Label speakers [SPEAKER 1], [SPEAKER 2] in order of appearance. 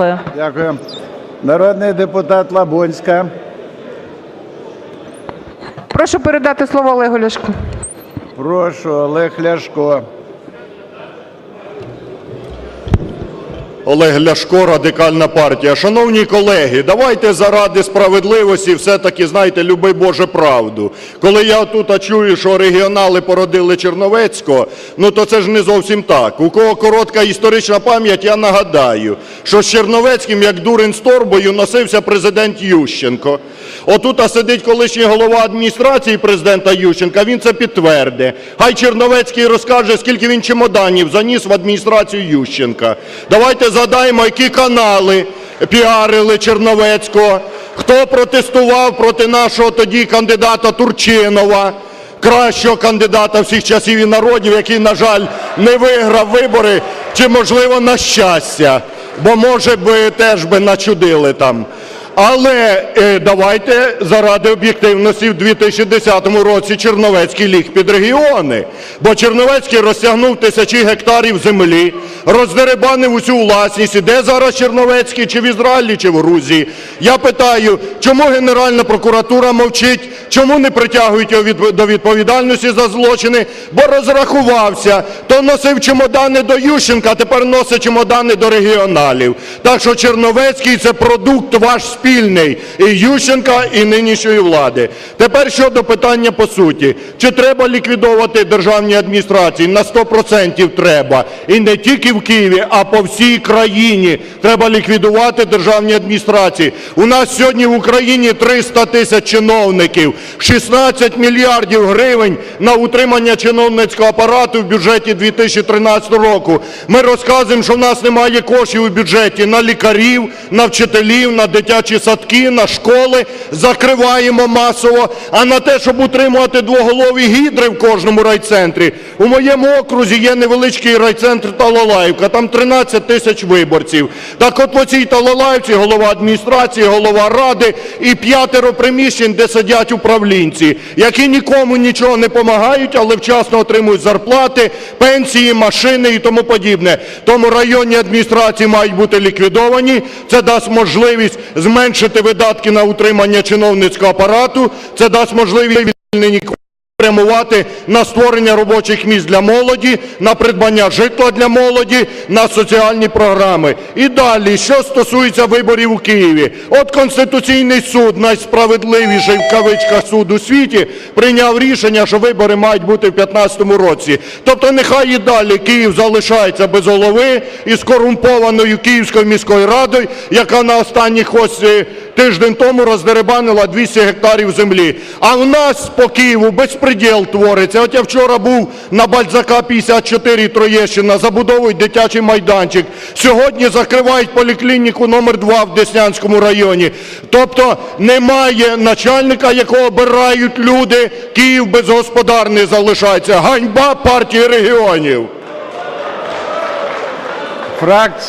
[SPEAKER 1] Дякую.
[SPEAKER 2] Дякую. Народний депутат Лабунська.
[SPEAKER 3] Прошу передати слово Олегу Ляшку.
[SPEAKER 2] Прошу, Олег Ляшко.
[SPEAKER 4] Олег Ляшко, Радикальна партія. Шановні колеги, давайте заради справедливості все-таки, знаєте, люби Боже правду. Коли я тут чую, що регіонали породили Черновецького, ну то це ж не зовсім так. У кого коротка історична пам'ять, я нагадаю, що з Черновецьким, як дурень з торбою, носився президент Ющенко. Отут сидить колишній голова адміністрації президента Ющенка, він це підтвердить. Хай Черновецький розкаже, скільки він чемоданів заніс в адміністрацію Ющенка. Давайте згадаємо, які канали піарили Черновецького, хто протестував проти нашого тоді кандидата Турчинова, кращого кандидата всіх часів і народів, який, на жаль, не виграв вибори, чи, можливо, на щастя, бо, може би, теж би начудили там. Але е, давайте заради об'єктивності в 2010 році Черновецький ліг під регіони. Бо Черновецький розтягнув тисячі гектарів землі, роздеребанив усю власність. І де зараз Черновецький? Чи в Ізраїлі, чи в Грузії? Я питаю, чому Генеральна прокуратура мовчить? Чому не притягують його до відповідальності за злочини? Бо розрахувався, то носив чемодани до Ющенка, а тепер носить чемодани до регіоналів. Так що Черновецький – це продукт ваш спільний і Ющенка, і нинішньої влади. Тепер щодо питання по суті. Чи треба ліквідовувати державні адміністрації? На 100% треба. І не тільки в Києві, а по всій країні треба ліквідувати державні адміністрації. У нас сьогодні в Україні 300 тисяч чиновників, 16 мільярдів гривень на утримання чиновницького апарату в бюджеті 2013 року. Ми розказуємо, що в нас немає коштів у бюджеті на лікарів, на вчителів, на дитячі садки, на школи. Закриваємо масово. А на те, щоб утримувати двоголові гідри в кожному райцентрі. У моєму окрузі є невеличкий райцентр Талалаївка, там 13 тисяч виборців. Так от по цій Талалаївці голова адміністрації, голова ради і п'ятеро приміщень, де сидять управлінці, які нікому нічого не допомагають, але вчасно отримують зарплати, пенсії, машини і тому подібне. Тому районні адміністрації мають бути ліквідовані. Це дасть можливість зменшити видатки на утримання чиновницького апарату. Це дасть можливість звільнені спрямувати на створення робочих місць для молоді, на придбання житла для молоді, на соціальні програми. І далі, що стосується виборів у Києві. От Конституційний суд, найсправедливіший в кавичках суд у світі, прийняв рішення, що вибори мають бути в 2015 році. Тобто нехай і далі Київ залишається без голови і з корумпованою Київською міською радою, яка на останніх ось е, тиждень тому роздеребанила 200 гектарів землі. А в нас по Києву безпреділ твориться. От я вчора був на Бальзака 54 Троєщина, забудовують дитячий майданчик. Сьогодні закривають поліклініку номер 2 в Деснянському районі. Тобто немає начальника, якого обирають люди, Київ безгосподарний залишається. Ганьба партії регіонів.